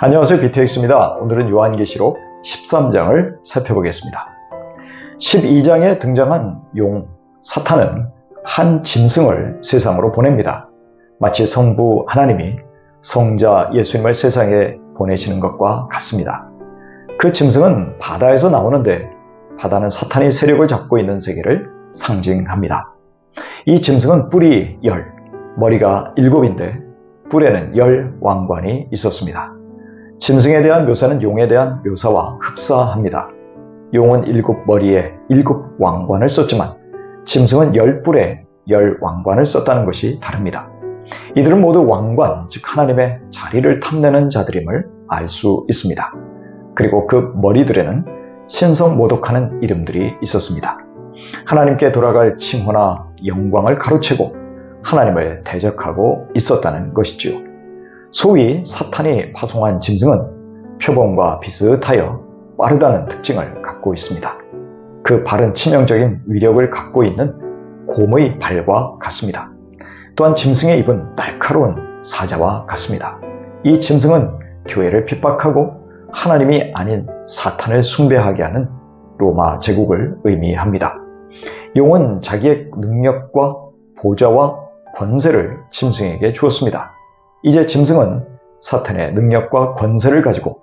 안녕하세요. 비트엑스입니다. 오늘은 요한계시록 13장을 살펴보겠습니다. 12장에 등장한 용, 사탄은 한 짐승을 세상으로 보냅니다. 마치 성부 하나님이 성자 예수님을 세상에 보내시는 것과 같습니다. 그 짐승은 바다에서 나오는데 바다는 사탄이 세력을 잡고 있는 세계를 상징합니다. 이 짐승은 뿔이 열, 머리가 일곱인데 뿔에는 열 왕관이 있었습니다. 짐승에 대한 묘사는 용에 대한 묘사와 흡사합니다. 용은 일곱 머리에 일곱 왕관을 썼지만 짐승은 열 뿔에 열 왕관을 썼다는 것이 다릅니다. 이들은 모두 왕관, 즉 하나님의 자리를 탐내는 자들임을 알 수 있습니다. 그리고 그 머리들에는 신성 모독하는 이름들이 있었습니다. 하나님께 돌아갈 칭호나 영광을 가로채고 하나님을 대적하고 있었다는 것이지요. 소위 사탄이 파송한 짐승은 표범과 비슷하여 빠르다는 특징을 갖고 있습니다. 그 발은 치명적인 위력을 갖고 있는 곰의 발과 같습니다. 또한 짐승의 입은 날카로운 사자와 같습니다. 이 짐승은 교회를 핍박하고 하나님이 아닌 사탄을 숭배하게 하는 로마 제국을 의미합니다. 용은 자기의 능력과 보좌와 권세를 짐승에게 주었습니다. 이제 짐승은 사탄의 능력과 권세를 가지고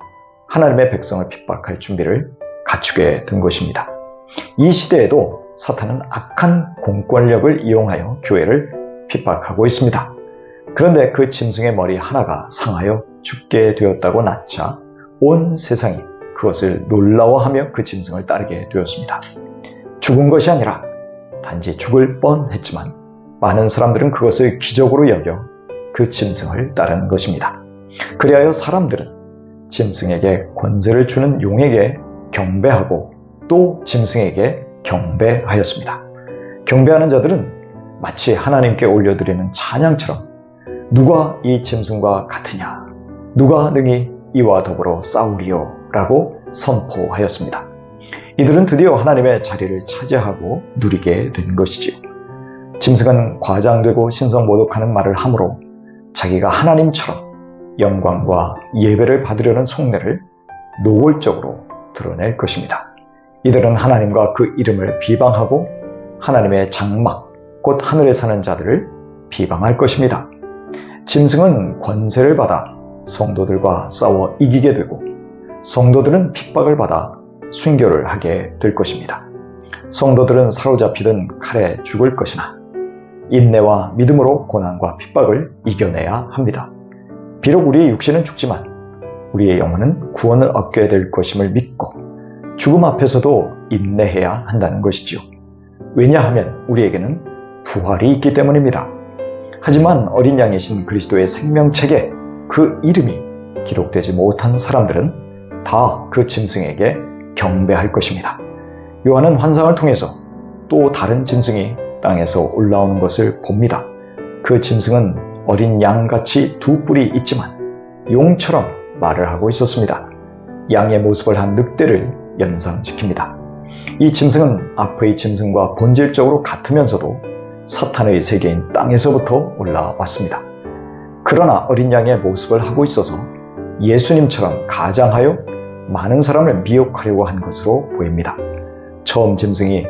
하나님의 백성을 핍박할 준비를 갖추게 된 것입니다. 이 시대에도 사탄은 악한 공권력을 이용하여 교회를 핍박하고 있습니다. 그런데 그 짐승의 머리 하나가 상하여 죽게 되었다고 낳자 온 세상이 그것을 놀라워하며 그 짐승을 따르게 되었습니다. 죽은 것이 아니라 단지 죽을 뻔했지만 많은 사람들은 그것을 기적으로 여겨 그 짐승을 따르는 것입니다. 그리하여 사람들은 짐승에게 권세를 주는 용에게 경배하고 또 짐승에게 경배하였습니다. 경배하는 자들은 마치 하나님께 올려드리는 찬양처럼 누가 이 짐승과 같으냐? 누가 능히 이와 더불어 싸우리요? 라고 선포하였습니다. 이들은 드디어 하나님의 자리를 차지하고 누리게 된 것이지요. 짐승은 과장되고 신성모독하는 말을 함으로 자기가 하나님처럼 영광과 예배를 받으려는 속내를 노골적으로 드러낼 것입니다. 이들은 하나님과 그 이름을 비방하고 하나님의 장막, 곧 하늘에 사는 자들을 비방할 것입니다. 짐승은 권세를 받아 성도들과 싸워 이기게 되고 성도들은 핍박을 받아 순교를 하게 될 것입니다. 성도들은 사로잡히던 칼에 죽을 것이나 인내와 믿음으로 고난과 핍박을 이겨내야 합니다. 비록 우리의 육신은 죽지만 우리의 영혼은 구원을 얻게 될 것임을 믿고 죽음 앞에서도 인내해야 한다는 것이지요. 왜냐하면 우리에게는 부활이 있기 때문입니다. 하지만 어린 양이신 그리스도의 생명책에 그 이름이 기록되지 못한 사람들은 다 그 짐승에게 경배할 것입니다. 요한은 환상을 통해서 또 다른 짐승이 땅에서 올라오는 것을 봅니다. 그 짐승은 어린 양같이 두 뿔이 있지만 용처럼 말을 하고 있었습니다. 양의 모습을 한 늑대를 연상시킵니다. 이 짐승은 앞의 짐승과 본질적으로 같으면서도 사탄의 세계인 땅에서부터 올라왔습니다. 그러나 어린 양의 모습을 하고 있어서 예수님처럼 가장하여 많은 사람을 미혹하려고 한 것으로 보입니다. 처음 짐승이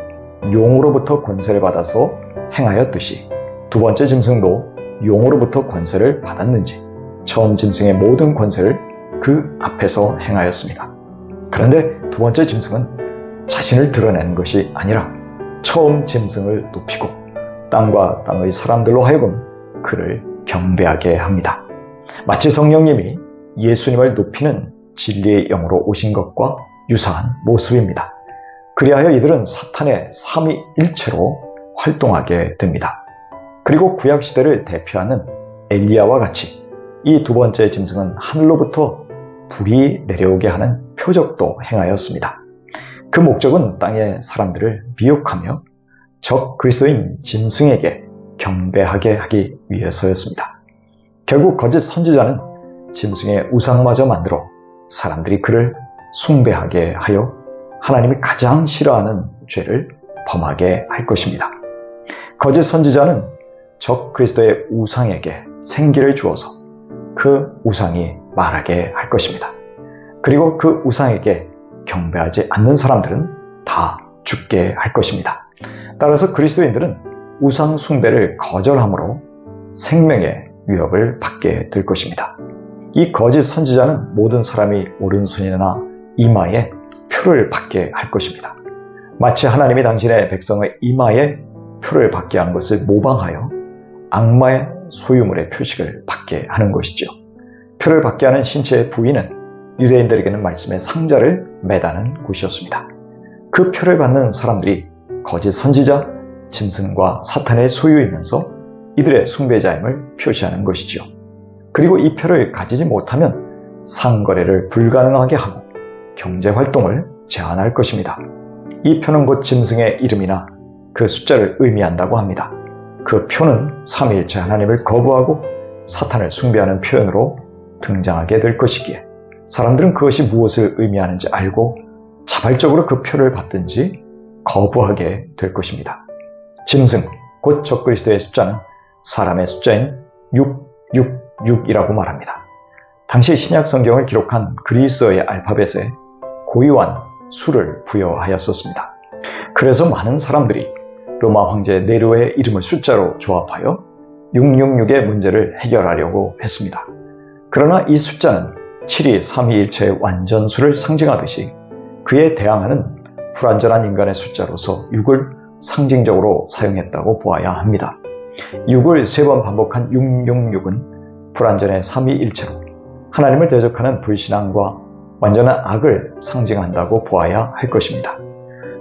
용으로부터 권세를 받아서 행하였듯이 두 번째 짐승도 용으로부터 권세를 받았는지 처음 짐승의 모든 권세를 그 앞에서 행하였습니다. 그런데 두 번째 짐승은 자신을 드러내는 것이 아니라 처음 짐승을 높이고 땅과 땅의 사람들로 하여금 그를 경배하게 합니다. 마치 성령님이 예수님을 높이는 진리의 영으로 오신 것과 유사한 모습입니다. 그리하여 이들은 사탄의 삼위일체로 활동하게 됩니다. 그리고 구약시대를 대표하는 엘리야와 같이 이 두 번째 짐승은 하늘로부터 불이 내려오게 하는 표적도 행하였습니다. 그 목적은 땅의 사람들을 미혹하며 적 그리스도인 짐승에게 경배하게 하기 위해서였습니다. 결국 거짓 선지자는 짐승의 우상마저 만들어 사람들이 그를 숭배하게 하여 하나님이 가장 싫어하는 죄를 범하게 할 것입니다. 거짓 선지자는 적 그리스도의 우상에게 생기를 주어서 그 우상이 말하게 할 것입니다. 그리고 그 우상에게 경배하지 않는 사람들은 다 죽게 할 것입니다. 따라서 그리스도인들은 우상 숭배를 거절함으로 생명의 위협을 받게 될 것입니다. 이 거짓 선지자는 모든 사람이 오른손이나 이마에 표를 받게 할 것입니다. 마치 하나님이 당신의 백성의 이마에 표를 받게 한 것을 모방하여 악마의 소유물의 표식을 받게 하는 것이죠. 표를 받게 하는 신체의 부위는 유대인들에게는 말씀의 상자를 매다는 곳이었습니다. 그 표를 받는 사람들이 거짓 선지자, 짐승과 사탄의 소유이면서 이들의 숭배자임을 표시하는 것이죠. 그리고 이 표를 가지지 못하면 상거래를 불가능하게 하고 경제 활동을 제한할 것입니다. 이 표는 곧 짐승의 이름이나 그 숫자를 의미한다고 합니다. 그 표는 삼위일체 하나님을 거부하고 사탄을 숭배하는 표현으로 등장하게 될 것이기에 사람들은 그것이 무엇을 의미하는지 알고 자발적으로 그 표를 받든지 거부하게 될 것입니다. 짐승, 곧 적그리스도의 숫자는 사람의 숫자인 666이라고 말합니다. 당시 신약 성경을 기록한 그리스어의 알파벳에 고유한 수를 부여하였었습니다. 그래서 많은 사람들이 로마 황제 네로의 이름을 숫자로 조합하여 666의 문제를 해결하려고 했습니다. 그러나 이 숫자는 7이 3위일체의 완전수를 상징하듯이 그에 대항하는 불완전한 인간의 숫자로서 6을 상징적으로 사용했다고 보아야 합니다. 6을 세 번 반복한 666은 불완전의 3위일체로 하나님을 대적하는 불신앙과 완전한 악을 상징한다고 보아야 할 것입니다.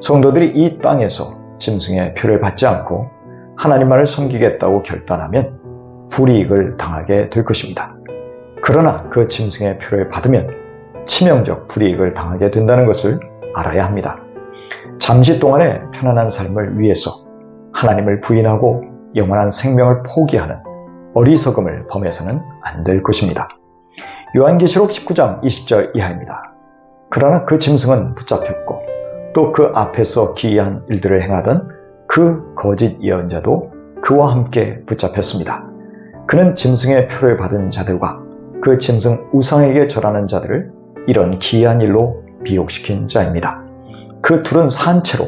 성도들이 이 땅에서 짐승의 표를 받지 않고 하나님만을 섬기겠다고 결단하면 불이익을 당하게 될 것입니다. 그러나 그 짐승의 표를 받으면 치명적 불이익을 당하게 된다는 것을 알아야 합니다. 잠시 동안의 편안한 삶을 위해서 하나님을 부인하고 영원한 생명을 포기하는 어리석음을 범해서는 안 될 것입니다. 요한계시록 19장 20절 이하입니다. 그러나 그 짐승은 붙잡혔고 또 그 앞에서 기이한 일들을 행하던 그 거짓 예언자도 그와 함께 붙잡혔습니다. 그는 짐승의 표를 받은 자들과 그 짐승 우상에게 절하는 자들을 이런 기이한 일로 비옥시킨 자입니다. 그 둘은 산채로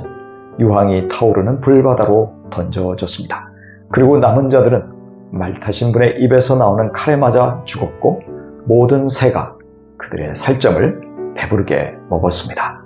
유황이 타오르는 불바다로 던져졌습니다. 그리고 남은 자들은 말 타신 분의 입에서 나오는 칼에 맞아 죽었고 모든 새가 그들의 살점을 배부르게 먹었습니다.